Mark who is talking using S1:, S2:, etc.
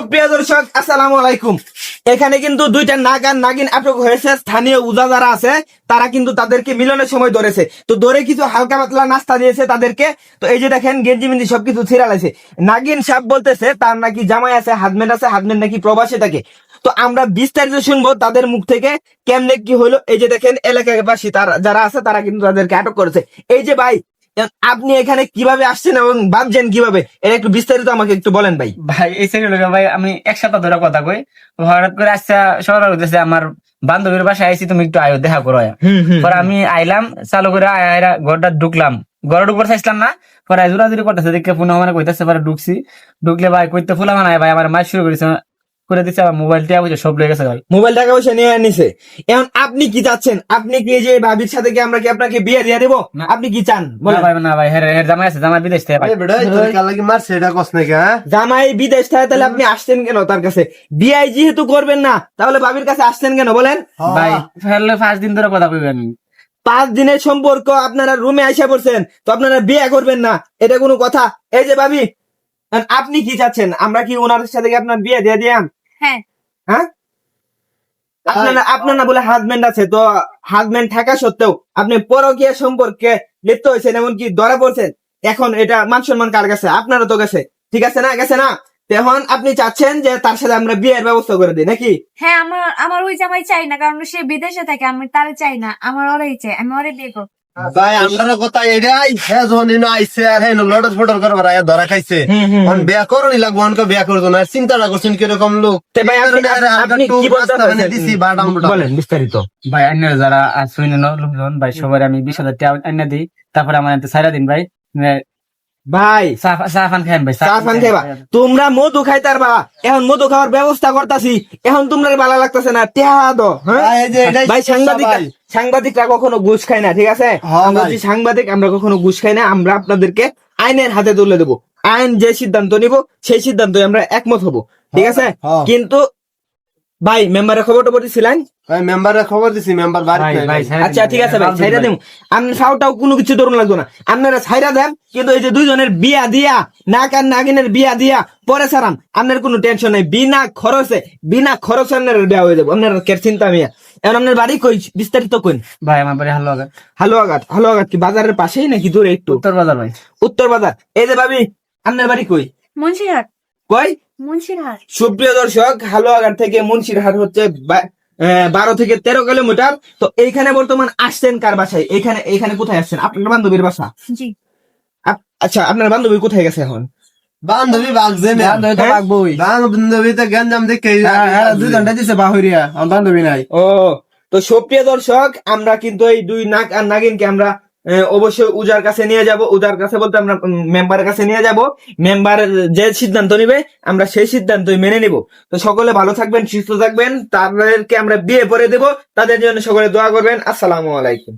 S1: সুপ্রিয় দর্শক, আসসালামু আলাইকুম। এখানে কিন্তু দুইটা নাগ আর নাগিন আটক হয়েছে। স্থানীয় উজা যারা আছে, তারা কিন্তু তাদেরকে মিলনের সময় ধরেছে। তো ধরে কিছু হালকা পাতলা নাস্তা দিয়েছে তাদেরকে। তো এই যে দেখেন, গেঞ্জি মিঞ্জি সবকিছু ছিড়ালাইছে নাগিন সাহেব বলতেছে, তার নাকি জামাই আছে হাজবেন্ড আছে হাজবেন্ড নাকি প্রবাসে থাকে। তো আমরা বিস্তারিত শুনব তাদের মুখ থেকে, কেমনে কি হলো। এই যে দেখেন, এলাকাবাসী তারা, যারা আছে, তারা কিন্তু তাদেরকে আটক করেছে। এই যে ভাই আপনি এখানে কীভাবে আসছেন এবং ভাবছেন কীভাবে এটা একটু বিস্তারিত আমাকে একটু বলেন ভাই।
S2: ভাই এই সেকেন্ড ভাই আমি এক সপ্তাহ ধরে কথা কই। হঠাৎ করে আসছে সকাল হইতেছে আমার বান্ধবীর বাসায় আইছি তুমি একটু আয়ো দেখা করো পরে আমি আইলাম চালু করে আয়া আয়া ঘরটা ঢুকলাম। ঘরে ঢুকবার চাইছিলাম না পরে জোরাজুরি করতেছে দেখে ফোন আমার কইতেছে পরে ঢুকছি। ঢুকলে ভাই কইতে ফুলা মানায় ভাই আমার মাছ শুরু করেছে। করে দিচ্ছে আমার মোবাইল টিয়া বুঝে সব লেগে গেছে ভাই
S1: মোবাইল টাকা পয়সা নিয়ে নিছে এখন আপনি কি চাচ্ছেন? আপনি কি যে ভাবির সাথে কি আমরা কি আপনাকে বিয়ে দিয়ে দেবো? আপনি কি চান?
S2: না
S1: বলেন
S2: ভাই না ভাই হের হের জামাই আছে জামাই বিদেশ থেকে ভাই
S3: এ বেটা তোর কালাকি মারছে এটা কস নাকি হ্যাঁ?
S1: জামাই বিদেশ থাকে তাহলে আপনি আসছেন কেন তার কাছে? বিয়ে যেহেতু করবেন না তাহলে ভাবির কাছে আসছেন কেন? বলেন।
S2: ভাই ফেললে পাঁচ দিন ধরে কথা কইবেন।
S1: পাঁচ দিনের সম্পর্ক আপনারা রুমে আইসা পড়ছেন তো আপনারা বিয়ে করবেন না এটা কোনো কথা? এই যে ভাবি আপনি কি চাচ্ছেন? আমরা কি ওনার সাথে কি আপনার বিয়ে দিয়ে দিয়াম?
S4: হ্যাঁ?
S1: আপনার আপনার না বলে হাজবেন্ড আছে তো হাজবেন্ড থাকা সত্ত্বেও আপনি পরকীয় সম্পর্কে লিপ্ত হয়েছেন এমনকি ধরা পড়ছেন। এখন এটা মান সম্মান কার কাছে? আপনারও তো গেছে ঠিক আছে না? গেছে না? তো এখন আপনি চাচ্ছেন যে তার সাথে আমরা বিয়ের ব্যবস্থা করে দিই নাকি?
S4: হ্যাঁ আমার আমার ওই জামাই চাই না কারণ সে বিদেশে থাকে আমি তারে চাই না। আমার ওরাই চাই আমি ওরে বিয়ে করব।
S3: ভাই আমরা কথা এটাই হ্যাঁ ইনো আইছে আর হ্যাঁ লটর ফটর আয়া ধরা খাইছে। অন বিয়া করনি লাগবো অনকে বিয়া করতো না চিন্তাটা করছেন কীরকম লোক।
S1: তো ভাই আপনি- কি বলতে
S3: দিছি
S1: বলেন বিস্তারিত।
S2: ভাই অন্য যারা শুনে লোকজন ভাই সবার আমি বিশ হাজার টাকা আইনা দিই তারপরে আমার সাইরা দিন ভাই।
S1: ভাই
S2: চা খাইন ভাই
S1: পান খাইবা তোমরা মধু খাইতার বা এখন মধু খাওয়ার ব্যবস্থা করতাছি এখন তোমরা ভালো লাগতেছে না টেহা দো হ্যাঁ?
S3: ভাই,
S1: সাংবাদিক। সাংবাদিকরা কখনো ঘুষ খায় না ঠিক আছে?
S3: হ্যাঁ,
S1: আমরা সাংবাদিক আমরা কখনো ঘুষ খাই না আমরা আপনাদেরকে আইনের হাতে তুলে দেবো। আইন যে সিদ্ধান্ত নিব সেই সিদ্ধান্ত আমরা একমত হব ঠিক আছে?
S3: হ্যাঁ।
S1: কিন্তু ভাই মেম্বারের খবর টবর দিছিলেন?
S3: ভাই মেম্বারের খবর দিছি মেম্বার বাড়ি
S2: ভাই ভাই
S1: আচ্ছা ঠিক আছে ভাই ছাইরা দেব আপনার সাউটাও কোনো কিছু ধরুন লাগতো না। আপনারা ছাইরা দেন কিন্তু এই যে দুইজনের বিয়া দিয়া নাক আর নাগিনের বিয়া দিয়া পরে সারাম আপনার কোনো টেনশন নাই। বিনা খরচে বিনা খরচে আপনার বিয়া হয়ে যাব। আপনার কের চিন্তা মিয়া? এখন আপনার বাড়ি কই? বিস্তারিত কইন।
S2: ভাই আমার বাড়ি হালো আগে
S1: হালুয়াঘাট হালুয়াঘাট কি বাজারের পাশেই নাকি দূরে একটু?
S2: উত্তর বাজার ভাই।
S1: উত্তর বাজার। এই যে ভাবি আপনার বাড়ি কই?
S4: মুন্সিরহাট
S1: কই?
S4: মুন্সিরহাট।
S1: সুপ্রিয় দর্শক হালুয়াঘাট থেকে মুন্সিরহাট হচ্ছে বারো থেকে তেরো কিলোমিটার। তো এইখানে বর্তমান আসছেন কার বাসায়? এখানে এখানে কোথায় আসছেন? আপনার বান্ধবীর বাসা?
S4: জি।
S1: আচ্ছা আপনার বান্ধবী কোথায় গেছে এখন?
S3: বান্ধবী বাগছে
S1: বান্ধবী তো
S3: বাগবই বান্ধবী তো গঞ্জাম দেখে দুই ঘণ্টা দিছে বাহুরিয়া। আমার বান্ধবী নাই।
S1: ও তো সুপ্রিয় দর্শক আমরা কিন্তু এই দুই নাগ আর নাগিনকে আমরা অবশ্যই উজার কাছে নিয়ে যাব। উজার কাছে বলতে আমরা মেম্বারের কাছে নিয়ে যাব। মেম্বার যে সিদ্ধান্ত নিবে, আমরা সেই সিদ্ধান্তই মেনে নিব। তো সকলে ভালো থাকবেন, সুস্থ থাকবেন। তাদেরকে আমরা বিয়ে পরে দেব। তাদের জন্য সকলে দোয়া করবেন। আসসালামু আলাইকুম।